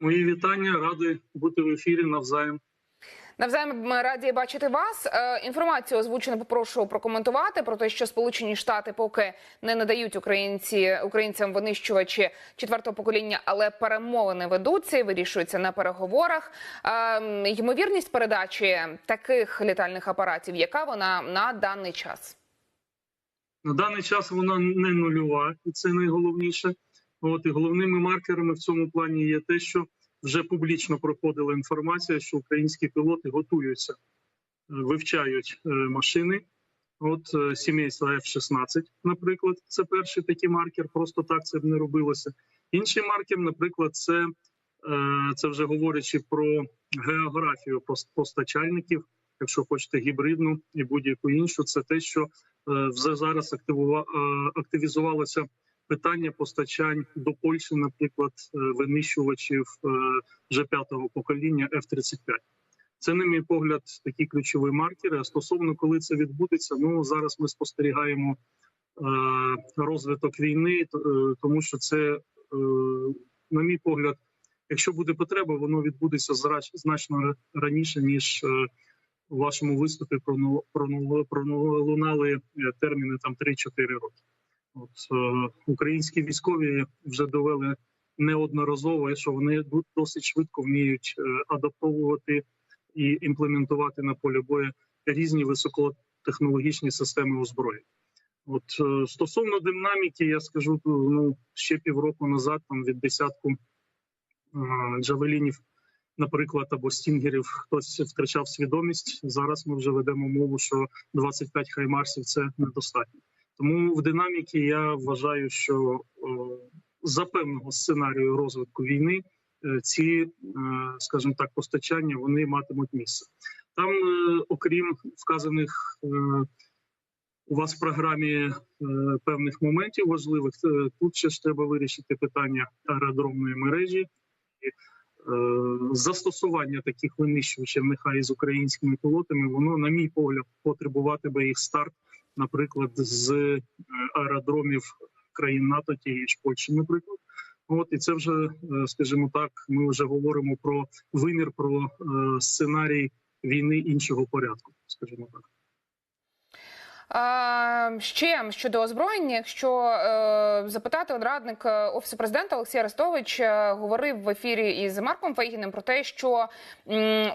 Мої вітання, радий бути в ефірі навзаєм. Навзаєм раді бачити вас. Е, Інформацію озвучено попрошу прокоментувати про те, що Сполучені Штати поки не надають українці українцям винищувачі четвертого покоління, але перемовини ведуться і вирішуються на переговорах. Е, Ймовірність передачі таких літальних апаратів, яка вона на даний час? На даний час вона не нульова, і це найголовніше. От і головними маркерами в цьому плані є те, що вже публічно проходила інформація, що українські пілоти готуються, е, вивчають е, машини. От е, сімейства F-16, наприклад, це перший такий маркер. Просто так це б не робилося. Інший маркер, наприклад, це, це вже говорячи про географію пос- постачальників, якщо хочете гібридну і будь-яку іншу, це те, що вже зараз активізувалося питання постачань до Польщі, наприклад, е, винищувачів е, вже п'ятого покоління F-35. Це, на мій погляд, такі ключові маркери. А стосовно коли це відбудеться, ну зараз ми спостерігаємо е, розвиток війни, тому що це, на мій погляд, якщо буде потреба, воно відбудеться зрач- значно раніше ніж у вашому виступі пролунали терміни там 3-4 роки. От е, українські військові вже довели неодноразово, що вони досить швидко вміють е, адаптовувати і імплементувати на полі бою різні високотехнологічні системи озброєння. От е, стосовно динаміки, я скажу ну ще півроку назад, там від десятку джавелінів, наприклад, або стінгерів, хтось втрачав свідомість. Зараз ми вже ведемо мову, що 25 хаймарсів це недостатньо. Тому в динаміки я вважаю, що е, за певного сценарію розвитку війни е, ці, е, скажімо так, постачання вони матимуть місце. Там, окрім вказаних у вас в програмі певних моментів важливих, тут ще ж треба вирішити питання аеродромної мережі. І, Застосування таких винищувачів, нехай з українськими пілотами, воно, на мій погляд, потребуватиме їх старт, наприклад, з е, аеродромів країн НАТО, тієї ж Польщі, наприклад. От і це вже, е, скажімо так, ми вже говоримо про вимір, про е, сценарій війни іншого порядку, скажімо так. Ще щодо озброєння, якщо е, запитати от радник е, офісу президента Олексій Арестович е, говорив в ефірі із Марком Фейгіним про те, що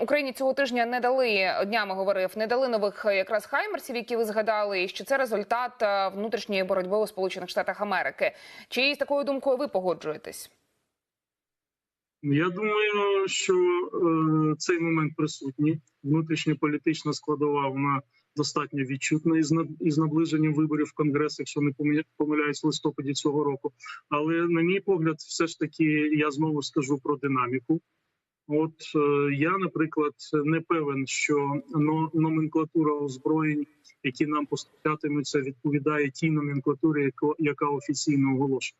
Україні цього тижня не дали днями говорив, не дали нових якраз хаймерсів, які ви згадали, і що це результат внутрішньої боротьби у Сполучених Штатах Америки. Чи з такою думкою ви погоджуєтесь? Я думаю, що цей момент присутній. Внутрішньополітична складова вона достатньо відчутна із наближенням виборів в Конгрес, якщо не помиля- помиляюсь, в листопаді цього року. Але на мій погляд, все ж таки, я знову скажу про динаміку. От е, я, наприклад, не певен, що номенклатура озброєнь, які нам постачатимуться, відповідає тій номенклатурі, яка офіційно оголошена.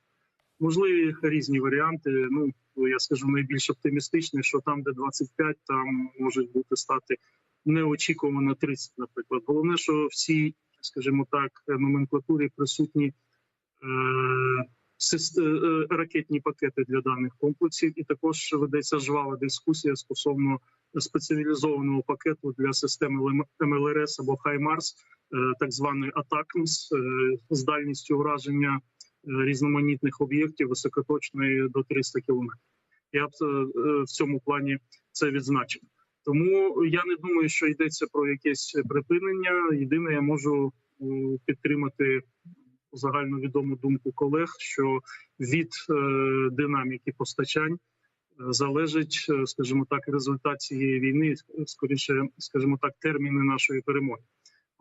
Можливі різні варіанти. Ну я скажу найбільш оптимістичний, що там, де 25, там можуть бути стати неочікувано 30, наприклад. Головне, що в цій, скажімо так, номенклатурі присутні е, е, ракетні пакети для даних комплексів, і також ведеться жвава дискусія стосовно спеціалізованого пакету для системи МЛРС або Хаймарс, е, так званий Атакмс, з дальністю ураження е, різноманітних об'єктів високоточної до 300 кілометрів. Я б е, е, в цьому плані це відзначив. Тому я не думаю, що йдеться про якесь припинення. Єдине, я можу підтримати загальновідому думку колег, що від е, динаміки постачань е, залежить, е, скажімо так, результат цієї війни, скоріше, скажімо так, терміни нашої перемоги.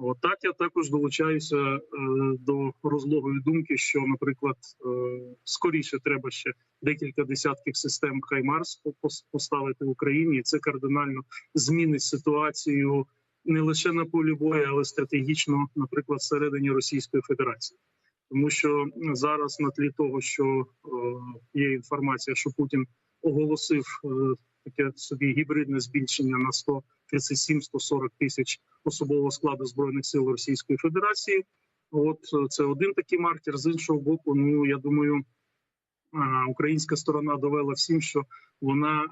От я також долучаюся е, до розлогої думки, що, наприклад, е, скоріше треба ще декілька десятків систем Хаймарс пос- поставити в Україні, і це кардинально змінить ситуацію не лише на полі бою, але стратегічно, наприклад, всередині Російської Федерації. Тому що зараз на тлі того, що е, є інформація, що Путін оголосив таке собі гібридне збільшення на 137-140 тисяч особового складу збройних сил Російської Федерації. От е, це один такий маркер. З іншого боку, ну я думаю, українська сторона довела всім, що вона, е,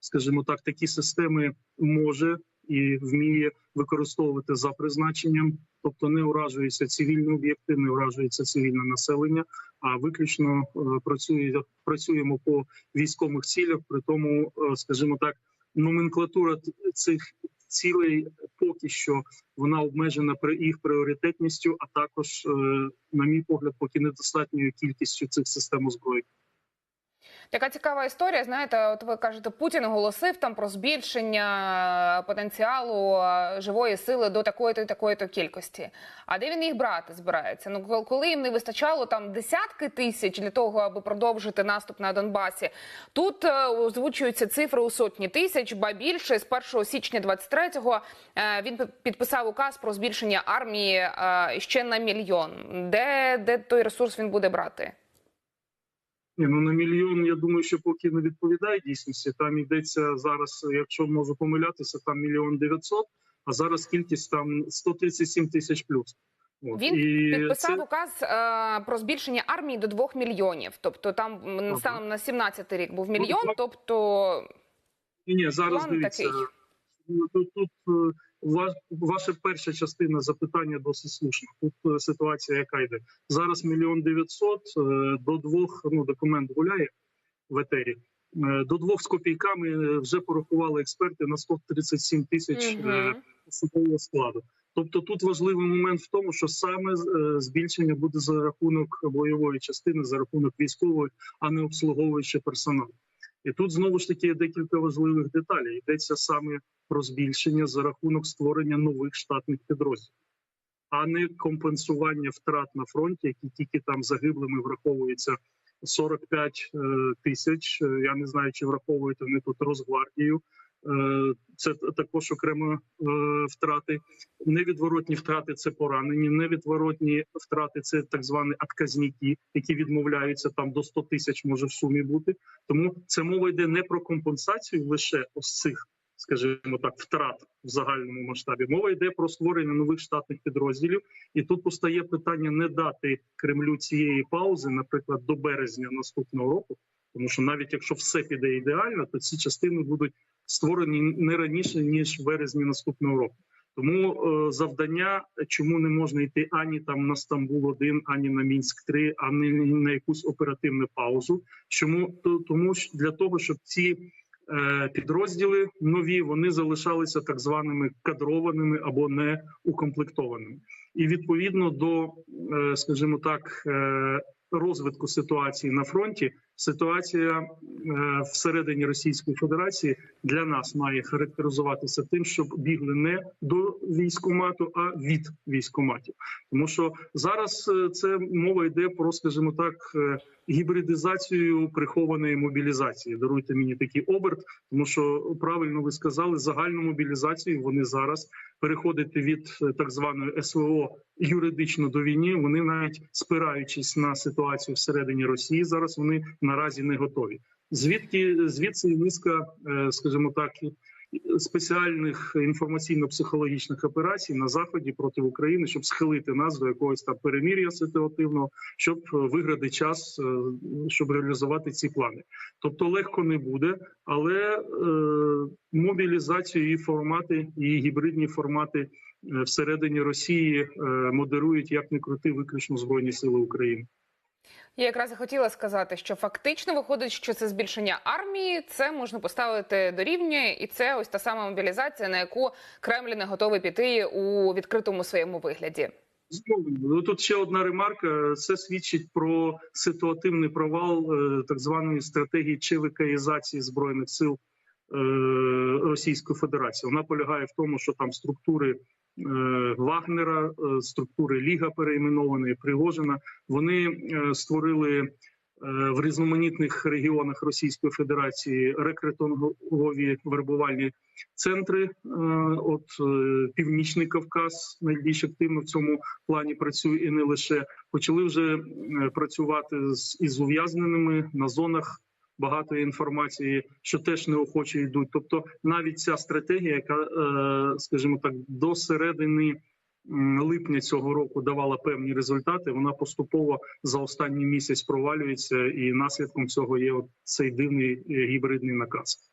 скажімо так, такі системи може і вміє використовувати за призначенням, тобто не уражуються цивільні об'єкти, не уражується цивільне населення, а виключно е, працює працюємо по військових цілях. При тому, е, скажімо так, номенклатура цих цілей поки що вона обмежена при їх пріоритетністю, а також, е, на мій погляд, поки недостатньою кількістю цих систем озброєння. Така цікава історія. Знаєте, от ви кажете, Путін оголосив там про збільшення потенціалу е, живої сили до такої-то і такої-то кількості. А де він їх брати збирається? Ну коли їм не вистачало там десятки тисяч для того, аби продовжити наступ на Донбасі, тут е, озвучуються цифри у сотні тисяч, ба більше з 1 січня 23-го е, він пи- підписав указ про збільшення армії е, ще на мільйон. Де, де той ресурс він буде брати? Ні, ну на мільйон, я думаю, що поки не відповідає дійсності. Там йдеться зараз, якщо можу помилятися, там мільйон дев'ятсот, а зараз кількість там 137 тисяч плюс. От. Він І підписав це- указ е, про збільшення армії до 2 мільйонів. Тобто там Ага. станом на 17 рік був мільйон. Тобто Ні, ні, зараз дивіться. такий. ну, Тут, тут е, ваша перша частина запитання досить слушна. Тут е, ситуація, яка йде зараз. Мільйон дев'ятсот е, до двох. Ну документ гуляє в етері. Е, До двох з копійками вже порахували експерти на 137 тисяч особового складу. Тобто тут важливий момент в тому, що саме збільшення буде за рахунок бойової частини, за рахунок військової, а не обслуговуючи персонал. І тут знову ж таки є декілька важливих деталей. Йдеться саме про збільшення за рахунок створення нових штатних підрозділів, а не компенсування втрат на фронті, які тільки там загиблими враховуються 45 е, тисяч. Е, Я не знаю, чи враховують вони тут Росгвардію. Е, Це також окремо е, втрати. Невідворотні втрати це поранені. Невідворотні втрати це так звані отказники, які відмовляються там до 100 тисяч може в сумі бути. Тому це мова йде не про компенсацію лише ось цих, скажімо так, втрат в загальному масштабі. Мова йде про створення нових штатних підрозділів. І тут постає питання не дати Кремлю цієї паузи, наприклад, до березня наступного року. Тому що навіть якщо все піде ідеально, то ці частини будуть створені не раніше ніж в березні наступного року. Тому е, завдання, чому не можна йти ані там на Стамбул 1 ані на Мінськ 3 ані на якусь оперативну паузу. Чому То- тому для того, щоб ці е, підрозділи нові вони залишалися так званими кадрованими або не укомплектованими, і відповідно до, е, скажімо так, розвитку ситуації на фронті, ситуація е, всередині Російської Федерації для нас має характеризуватися тим, щоб бігли не до військомату, а від військоматів. Тому що зараз е, це мова йде про, скажімо так, гібридизацію прихованої мобілізації. Даруйте мені такий оберт, тому що правильно ви сказали, загальну мобілізацію вони зараз переходити від е, так званої СВО юридично до війни. Вони навіть спираючись на ситуацію всередині Росії, зараз вони наразі не готові. Звідки звідси низка, е, скажімо так, спеціальних інформаційно-психологічних операцій на заході проти України, щоб схилити нас до якогось там перемір'я ситуативного, щоб виграти час, е, щоб реалізувати ці плани. Тобто легко не буде, але е, мобілізацію і формати, і гібридні формати е, всередині Росії е, модерують як не крути виключно збройні сили України. Я якраз і хотіла сказати, що фактично виходить, що це збільшення армії, це можна поставити до рівня, і це ось та сама мобілізація, на яку Кремль не готовий піти у відкритому своєму вигляді. Знову ну, тут ще одна ремарка. Це свідчить про ситуативний провал е, так званої стратегії ЧВКізації збройних сил е, Російської Федерації. Вона полягає в тому, що там структури Вагнера, е, структури Ліга перейменованої Пригожина. Вони е, створили е, в різноманітних регіонах Російської Федерації рекрутингові вербувальні центри. Е, От е, Північний Кавказ найбільш активно в цьому плані працює і не лише почали вже е, працювати з із ув'язненими на зонах. Багато інформації, що теж неохоче йдуть. Тобто, навіть ця стратегія, яка, е, скажімо так, до середини липня цього року давала певні результати. Вона поступово за останній місяць провалюється, і наслідком цього є цей дивний е, гібридний наказ.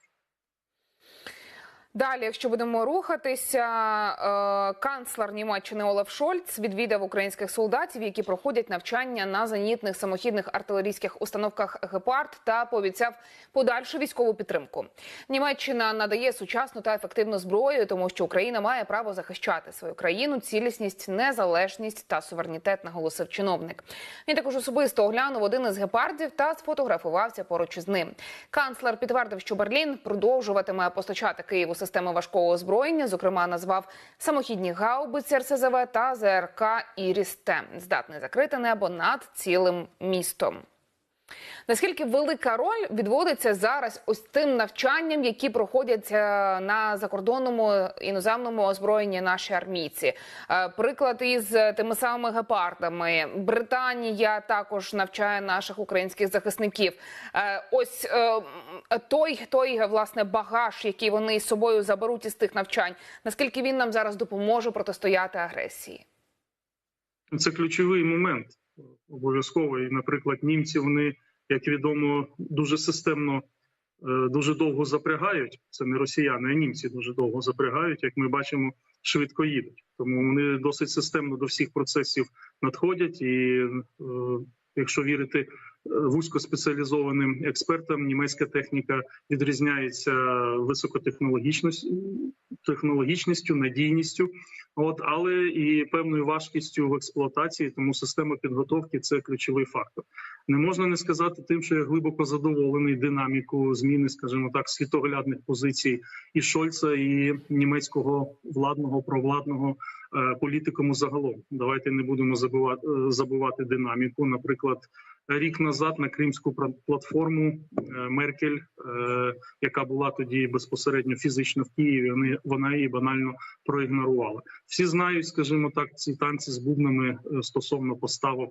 Далі, якщо будемо рухатися, е, канцлер Німеччини Олаф Шольц відвідав українських солдатів, які проходять навчання на зенітних самохідних артилерійських установках Гепард та пообіцяв подальшу військову підтримку. Німеччина надає сучасну та ефективну зброю, тому що Україна має право захищати свою країну, цілісність, незалежність та суверенітет, наголосив чиновник. Він також особисто оглянув один із гепардів та сфотографувався поруч із ним. Канцлер підтвердив, що Берлін продовжуватиме постачати Києву системи важкого озброєння. Зокрема, назвав самохідні гаубиці РСЗВ та ЗРК «Іріс-Т», здатний закрити небо над цілим містом. Наскільки велика роль відводиться зараз ось тим навчанням, які проходять е, на закордонному іноземному озброєнні наші армійці? Е, Приклад із тими самими гепардами. Британія також навчає наших українських захисників. Е, Ось той той власне багаж, який вони з собою заберуть із тих навчань. Наскільки він нам зараз допоможе протистояти агресії? Це ключовий момент обов'язково. І, наприклад, німці вони, як відомо, дуже системно, е, дуже довго запрягають. Це не росіяни, а німці дуже довго запрягають. Як ми бачимо, швидко їдуть. Тому вони досить системно до всіх процесів надходять. І е, якщо вірити вузькоспеціалізованим експертам, німецька техніка відрізняється високотехнологічністю, технологічністю, надійністю. От, але і певною важкістю в експлуатації, тому система підготовки це ключовий фактор. Не можна не сказати тим, що я глибоко задоволений динаміку зміни, скажімо так, світоглядних позицій і Шольца, і німецького владного провладного е, політикуму загалом. Давайте не будемо забувати, е, забувати динаміку. Наприклад, рік назад на кримську платформу е, Меркель, е, яка була тоді безпосередньо фізично в Києві, вона її банально проігнорувала. Всі знають, скажімо так, ці танці з бубнами е, стосовно поставок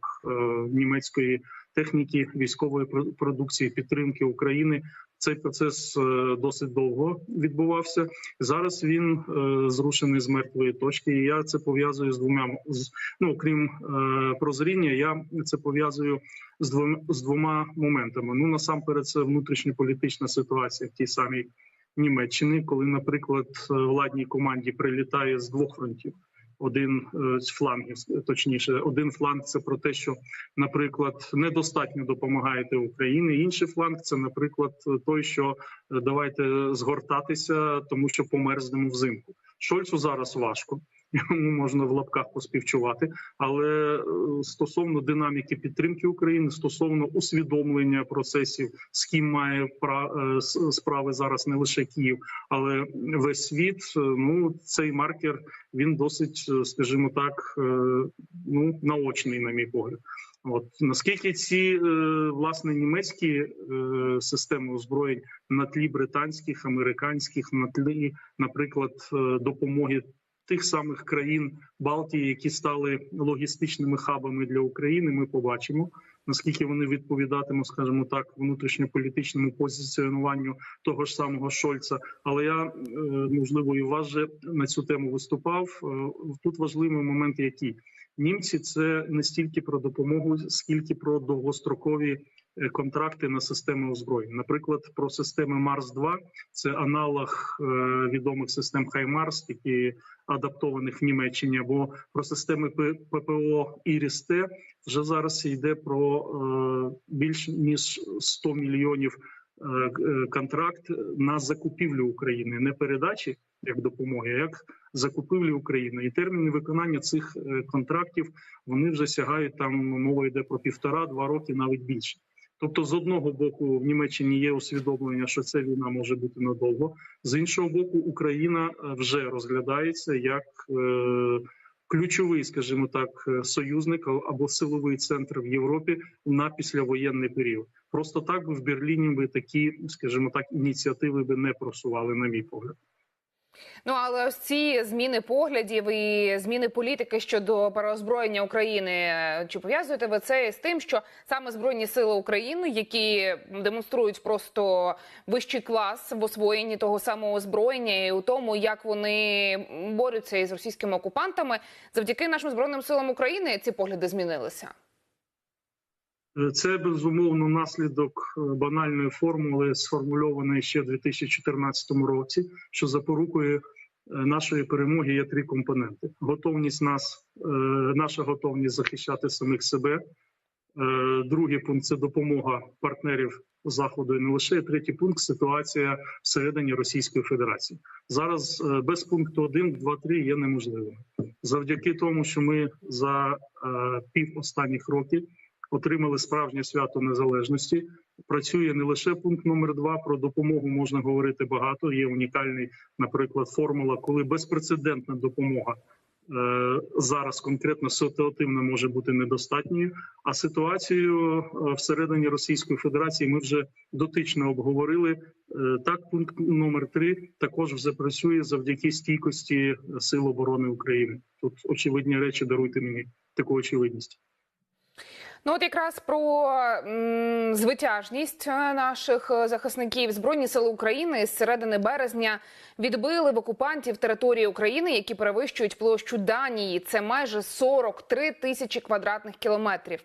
німецької техніки, військової про- продукції, підтримки України. Цей процес досить довго відбувався. Зараз він зрушений з мертвої точки. І я це пов'язую з двома з ну крім прозріння. Я це пов'язую з двома з двома моментами. Ну насамперед, це внутрішньополітична ситуація в тій самій Німеччині, коли, наприклад, е, владній команді прилітає з двох фронтів. Один е, з флангів, точніше, один фланг це про те, що, наприклад, недостатньо допомагаєте Україні. Інший фланг це, наприклад, той, що е, давайте згортатися, тому що померзнемо взимку. Шольцу зараз важко. Йому можна в лапках поспівчувати, але е, стосовно динаміки підтримки України, стосовно усвідомлення процесів, з ким має е, справи зараз не лише Київ, але весь світ. е, Ну цей маркер він досить, скажімо так, ну наочний, на мій погляд. От наскільки ці власне німецькі системи озброєнь на тлі британських, американських, на тлі, наприклад, допомоги тих самих країн Балтії, які стали логістичними хабами для України, ми побачимо. Наскільки вони відповідатимуть, скажімо так, внутрішньополітичному позиціонуванню того ж самого Шольца. Але я е, можливо і вас же на цю тему виступав. Е, Тут важливий момент, який німці це не стільки про допомогу, скільки про довгострокові контракти на системи озброєнь. Наприклад, про системи Марс 2 це аналог е, відомих систем Хаймарс, які адаптованих в Німеччині, або про системи ППО Іріс-Т вже зараз йде про е, більш ніж 100 мільйонів е, е, контракт на закупівлю України, не передачі як допомоги, а як закупівлі України. І терміни виконання цих е, контрактів вони вже сягають там. Мова йде про півтора-два роки, навіть більше. Тобто, з одного боку, в Німеччині є усвідомлення, що ця війна може бути надовго. З іншого боку, Україна е, вже розглядається як е, ключовий, скажімо так, е, союзник або силовий центр в Європі на післявоєнний період. Просто так би в Берліні би такі, скажімо так, ініціативи би не просували, на мій погляд. Ну але ось ці зміни поглядів і зміни політики щодо переозброєння України. Чи пов'язуєте ви це з тим, що саме збройні сили України, які демонструють просто вищий клас в освоєнні того самого озброєння і у тому, як вони борються із російськими окупантами, завдяки нашим збройним силам України ці погляди змінилися? Це безумовно наслідок е, банальної формули, сформульованої ще в 2014 році, що запорукою е, нашої перемоги є три компоненти: готовність нас, е, наша готовність захищати самих себе. Другий пункт це допомога партнерів заходу і не лише третій пункт ситуація всередині Російської Федерації. Зараз без пункту 1, 2, 3 є неможливим. Завдяки тому, що ми за пів останніх років отримали справжнє свято незалежності. Працює не лише пункт номер два. Про допомогу можна говорити багато. Є унікальний, наприклад, формула, коли безпрецедентна допомога е, зараз конкретно ситуативно може бути недостатньою. А ситуацію е, всередині Російської Федерації ми вже дотично обговорили. Е, Так, пункт номер три також вже працює завдяки стійкості Сил оборони України. Тут очевидні речі даруйте мені таку очевидність. Ну, от якраз про звитяжність е, наших е, захисників збройні сили України з середини березня відбили в окупантів території України, які перевищують площу Данії. Це майже 43 тисячі квадратних кілометрів.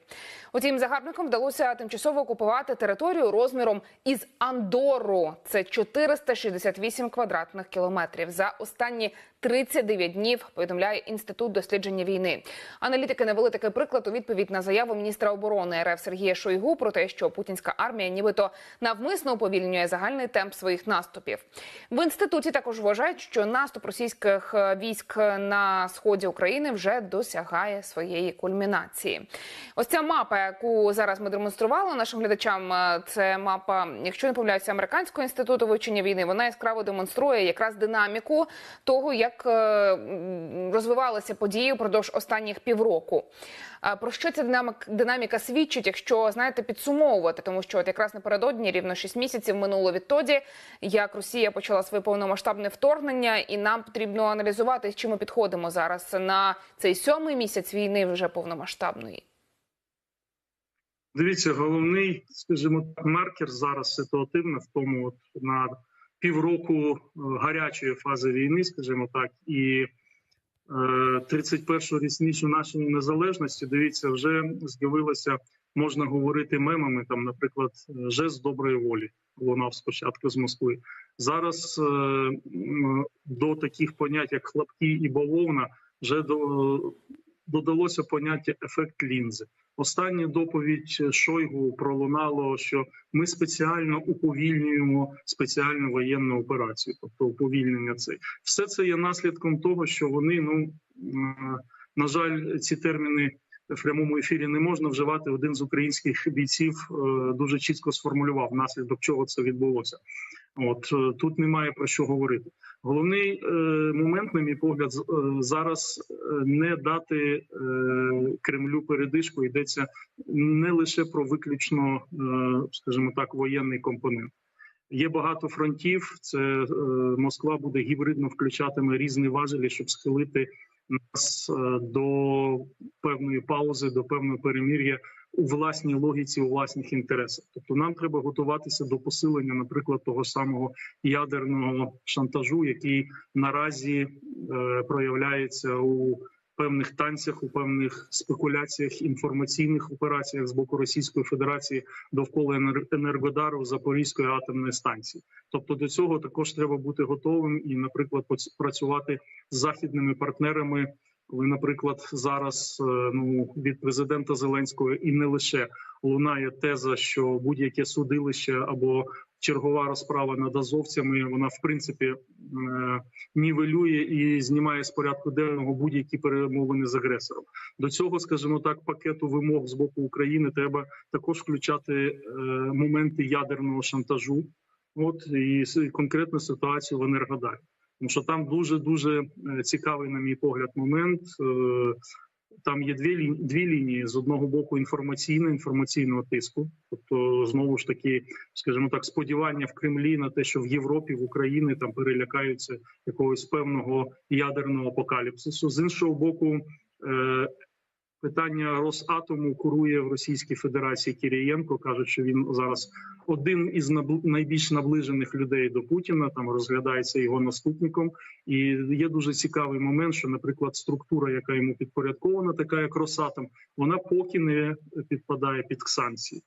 Утім, загарбникам вдалося тимчасово окупувати територію розміром із Андору. Це 468 квадратних кілометрів за останні 39 днів. Повідомляє інститут дослідження війни. Аналітики навели такий приклад у відповідь на заяву міністра оборони РФ Сергія Шойгу про те, що путінська армія, нібито навмисно уповільнює загальний темп своїх наступів. В інституті також вважають, що наступ російських е, військ на сході України вже досягає своєї кульмінації. Ось ця мапа, яку зараз ми демонстрували нашим глядачам, е, це мапа, якщо не помиляюся, американського інституту вивчення війни. Вона яскраво демонструє якраз динаміку того, як е, м, розвивалися події впродовж останніх півроку. Про що ця динамик, динаміка свідчить, якщо знаєте, підсумовувати, тому що от якраз напередодні рівно 6 місяців минуло відтоді, як Росія почала своє повномасштабне вторгнення, і нам потрібно аналізувати, з чим ми підходимо зараз на цей сьомий місяць війни вже повномасштабної. Дивіться, головний, скажімо так, маркер зараз ситуативно в тому, от на півроку е, гарячої фази війни, скажімо так, і е, 31-ю річницю нашої незалежності. Дивіться, вже з'явилося, можна говорити мемами. Там, наприклад, жест доброї волі лунав спочатку з Москви. Зараз е, до таких понять, як хлопки і бавовна, вже до, додалося поняття ефект лінзи. Остання доповідь Шойгу пролунало, що ми спеціально уповільнюємо спеціальну воєнну операцію, тобто уповільнення це все це є наслідком того, що вони ну на жаль, ці терміни в прямому ефірі не можна вживати. Один з українських бійців е, дуже чітко сформулював наслідок чого це відбулося. От е, тут немає про що говорити. Головний е, момент, на мій погляд, е, зараз е, не дати е, Кремлю передишку. Йдеться не лише про виключно, е, скажімо так, воєнний компонент. Є багато фронтів. Це е, Москва буде гібридно включатиме різні важелі, щоб схилити нас е, до певної паузи, до певного перемір'я у власній логіці, у власних інтересах. Тобто, нам треба готуватися до посилення, наприклад, того самого ядерного шантажу, який наразі е, проявляється у певних танцях, у певних спекуляціях, інформаційних операціях з боку Російської Федерації довкола Енергодару Запорізької атомної станції. Тобто до цього також треба бути готовим і, наприклад, працювати з західними партнерами. Коли, наприклад, зараз е, ну від президента Зеленського і не лише лунає теза, що будь-яке судилище або чергова розправа над азовцями, вона в принципі е, нівелює і знімає з порядку денного будь-які перемовини з агресором. До цього, скажімо так, пакету вимог з боку України треба також включати е, моменти ядерного шантажу. От і конкретну ситуацію в Енергодарі. Тому що там дуже дуже е, цікавий, на мій погляд, момент. Е, там є дві лі- дві лінії з одного боку інформаційно інформаційного тиску, тобто знову ж таки, скажімо так, сподівання в Кремлі на те, що в Європі, в Україні там перелякаються якогось певного ядерного апокаліпсису. З іншого боку, е, питання Росатому курує в Російській Федерації Кірієнко. кажуть, що він зараз один із найбільш наближених людей до Путіна. Там розглядається його наступником. І є дуже цікавий момент, що, наприклад, структура, яка йому підпорядкована, така як Росатом, вона поки не підпадає під санкції.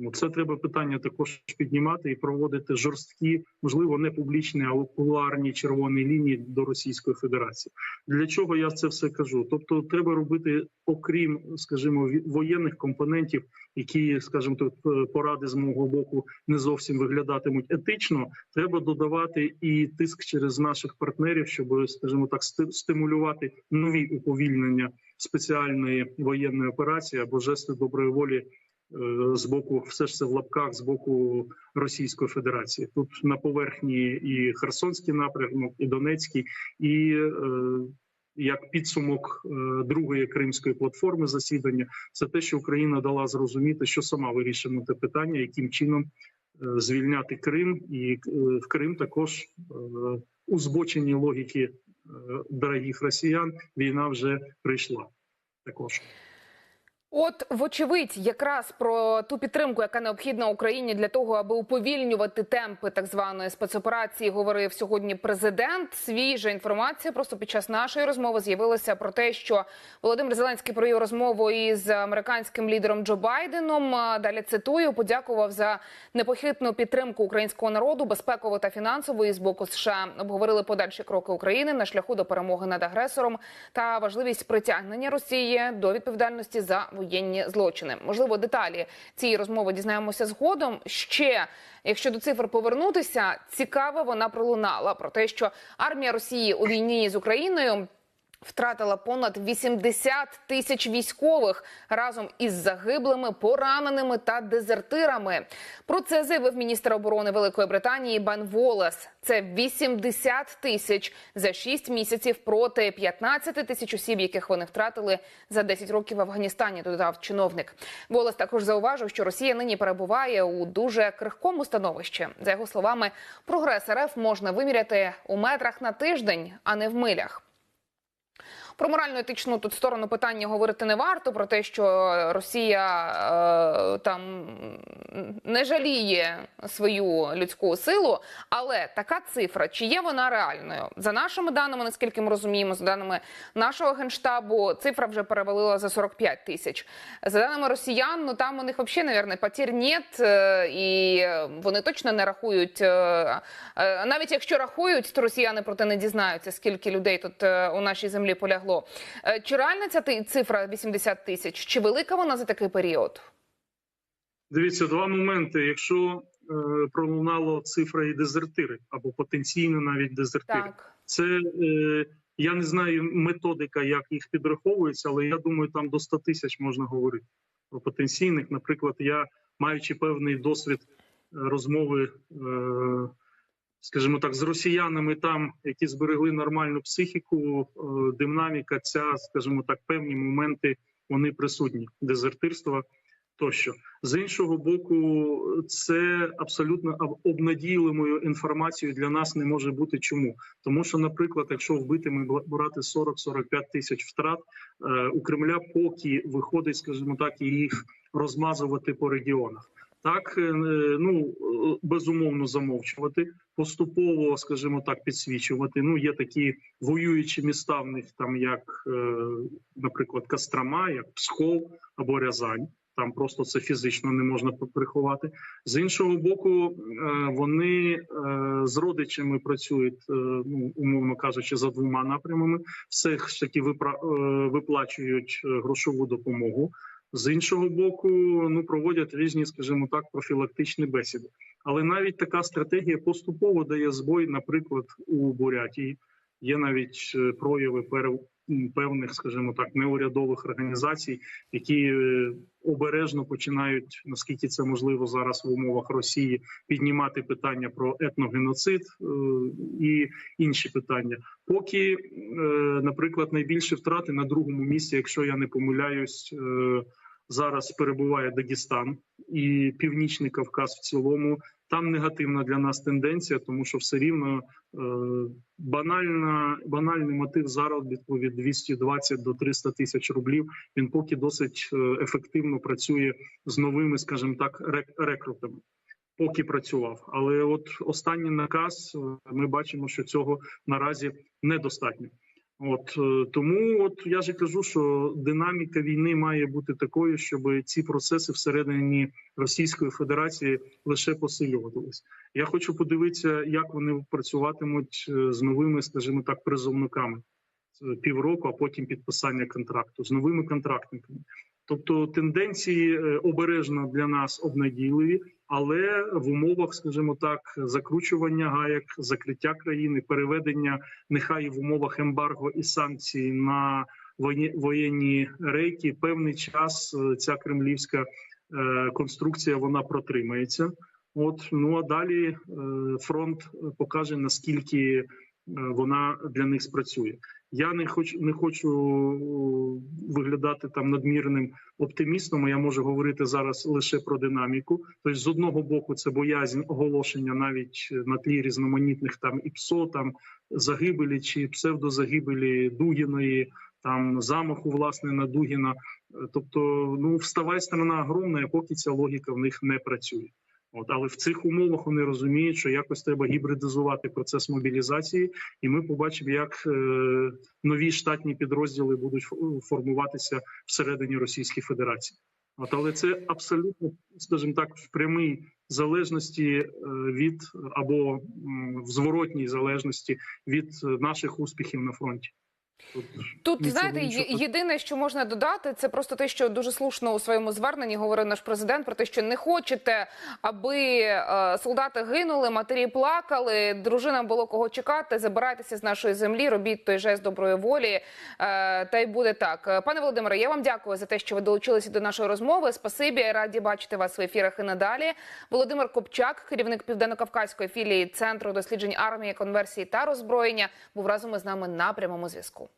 Тому це треба питання також піднімати і проводити жорсткі, можливо, не публічні, а кулуарні червоні лінії до Російської Федерації. Для чого я це все кажу? Тобто, треба робити, окрім, скажімо, воєнних компонентів, які, скажімо, тут е, поради з мого боку не зовсім виглядатимуть етично. Треба додавати і тиск через наших партнерів, щоб, скажімо так, сти- стимулювати нові уповільнення спеціальної воєнної операції або жести доброї волі з боку, все ж це в лапках з боку Російської Федерації. Тут на поверхні і Херсонський напрямок, і Донецький, і е, як підсумок е, другої кримської платформи засідання, це те, що Україна дала зрозуміти, що сама вирішимо те питання, яким чином е, звільняти Крим, і е, в Крим також е, у збоченні логіки е, дорогих росіян війна вже прийшла. Також. От, вочевидь, якраз про ту підтримку, яка необхідна Україні для того, аби уповільнювати темпи так званої спецоперації, говорив сьогодні президент. Свіжа інформація просто під час нашої розмови з'явилася про те, що Володимир Зеленський провів розмову із американським лідером Джо Байденом. Далі цитую, подякував за непохитну підтримку українського народу, безпекову та фінансову і з боку США. Обговорили подальші кроки України на шляху до перемоги над агресором та важливість притягнення Росії до відповідальності за воєнні злочини. Можливо, деталі цієї розмови дізнаємося згодом. Ще якщо до цифр повернутися, цікаво вона пролунала про те, що армія Росії у війні з Україною. Втратила понад 80 тисяч військових разом із загиблими, пораненими та дезертирами. Про це заявив міністр оборони Великої Британії Бен Волес. Це 80 тисяч за 6 місяців проти 15 тисяч осіб, яких вони втратили за 10 років в Афганістані. Додав чиновник. Волес також зауважив, що Росія нині перебуває у дуже крихкому становищі. За його словами, прогрес РФ можна виміряти у метрах на тиждень, а не в милях. Про морально-етичну тут сторону питання говорити не варто про те, що Росія е, там не жаліє свою людську силу, але така цифра, чи є вона реальною? За нашими даними, наскільки ми розуміємо, за даними нашого генштабу, цифра вже перевалила за 45 тисяч. За даними росіян, ну там у них взагалі, мабуть, потір нет, е, і вони точно не рахують. е, е, Навіть якщо рахують, то росіяни проте не дізнаються, скільки людей тут у нашій землі полягло. Е, Чи реальна ця цифра 80 тисяч? Чи велика вона за такий період? Дивіться, два моменти. Якщо е, пролунало цифра і дезертири, або потенційно навіть дезертири, Так. це е, я не знаю методика, як їх підраховується, але я думаю, там до 100 тисяч можна говорити про потенційних. Наприклад, я маючи певний досвід е, розмови, е, скажімо так, з росіянами, там які зберегли нормальну психіку, е, динаміка, ця, скажімо так, певні моменти вони присутні дезертирства. Тощо з іншого боку, це абсолютно обнадійливою інформацією для нас не може бути. Чому тому, що, наприклад, якщо вбитими брати 40-45 тисяч втрат е, у Кремля, поки виходить, скажімо так, і їх розмазувати по регіонах. Так е, ну безумовно замовчувати, поступово, скажімо так, підсвічувати. Ну є такі воюючі міста в них, там як, е, наприклад, Кострома, як Псков або Рязань. Там просто це фізично не можна приховати. З іншого боку, е, вони з родичами працюють, ну умовно кажучи, за двома напрямами. Все ж таки виплачують грошову допомогу. З іншого боку, ну проводять різні, скажімо так, профілактичні бесіди. Але навіть така стратегія поступово дає збой, наприклад, у Бурятії. Є навіть е, прояви певних, скажімо так, неурядових організацій, які е, обережно починають, наскільки це можливо зараз в умовах Росії, піднімати питання про етногеноцид е, і інші питання. Поки, е, наприклад, найбільші втрати на другому місці, якщо я не помиляюсь, зараз перебуває Дагестан і Північний Кавказ в цілому. Там негативна для нас тенденція, тому що все рівно е, банальна, банальний мотив заробітку від 220 до 300 тисяч рублів. Він поки досить е, ефективно працює з новими, скажімо так, рек- рекрутами. Поки працював, але от останній наказ е, ми бачимо, що цього наразі недостатньо. От е, тому, от я ж кажу, що динаміка війни має бути такою, щоб ці процеси всередині Російської Федерації лише посилювались. Я хочу подивитися, як вони працюватимуть е, з новими, скажімо так, призовниками півроку, а потім підписання контракту з новими контрактниками. Тобто тенденції е, обережно для нас обнадійливі, але в умовах, скажімо так, закручування гаяк, закриття країни, переведення нехай в умовах ембарго і санкцій на воє- воєнні рейки, певний час е, ця кремлівська е, конструкція вона протримається. От ну а далі фронт покаже наскільки вона для них спрацює. Я не хочу не хочу виглядати там надмірним оптимістом. Я можу говорити зараз лише про динаміку. Тобто, з одного боку, це боязнь оголошення навіть на тлі різноманітних там і ПСО, там загибелі чи псевдозагибелі Дугіної, там замаху власне на Дугіна. Е, Тобто, ну вставай сторона огромна, поки ця логіка в них не працює. От, але в цих умовах вони розуміють, що якось треба гібридизувати процес мобілізації, і ми побачимо, як е, нові штатні підрозділи будуть фо- формуватися всередині Російської Федерації. От, але це абсолютно, скажімо так, в прямій залежності е, від або в зворотній залежності від е, наших успіхів на фронті. Тут знаєте, єдине, що можна додати, це просто те, що дуже слушно у своєму зверненні говорив наш президент про те, що не хочете, аби е, солдати гинули, матері плакали, дружинам було кого чекати. Забирайтеся з нашої землі, робіть той жест доброї волі. Е, та й буде так. Е, Пане Володимире, я вам дякую за те, що ви долучилися до нашої розмови. Спасибі, раді бачити вас в ефірах і надалі. Володимир Копчак, керівник південно-кавказької філії центру досліджень армії, конверсії та роззброєння, був разом із нами на прямому зв'язку.